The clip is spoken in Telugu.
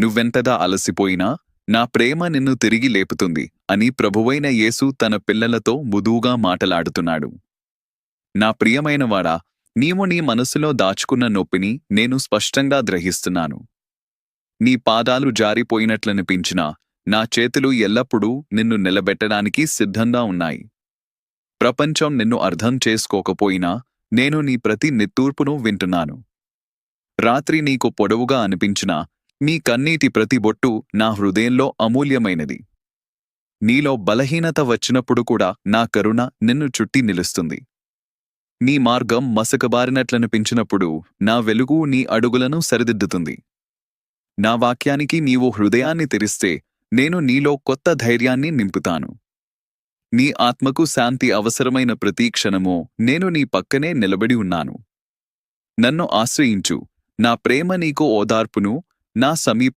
నువ్వెంతగా అలసిపోయినా నా ప్రేమ నిన్ను తిరిగి లేపుతుంది అని ప్రభువైన యేసు తన పిల్లలతో ముదువుగా మాటలాడుతున్నాడు. నా ప్రియమైనవాడా నీవు నీ మనసులో దాచుకున్న నొప్పిని నేను స్పష్టంగా గ్రహిస్తున్నాను. నీ పాదాలు జారిపోయినట్లనిపించినా నా చేతులు ఎల్లప్పుడూ నిన్ను నిలబెట్టడానికి సిద్ధంగా ఉన్నాయి. ప్రపంచం నిన్ను అర్థం చేసుకోకపోయినా నేను నీ ప్రతి నిత్తూర్పును వింటున్నాను. రాత్రి నీకు పొడవుగా అనిపించినా నీ కన్నీటి ప్రతి బొట్టు నా హృదయంలో అమూల్యమైనది. నీలో బలహీనత వచ్చినప్పుడు కూడా నా కరుణ నిన్ను చుట్టి నిలుస్తుంది. నీ మార్గం మసకబారినట్లనిపించినప్పుడు నా వెలుగు నీ అడుగులను సరిదిద్దుతుంది. నా వాక్యానికి నీవు హృదయాన్ని తెరిస్తే నేను నీలో కొత్త ధైర్యాన్ని నింపుతాను. నీ ఆత్మకు శాంతి అవసరమైన ప్రతి క్షణమో నేను నీ పక్కనే నిలబడి ఉన్నాను. నన్ను ఆశ్రయించు. నా ప్రేమ నీకు ఓదార్పును నా సమీప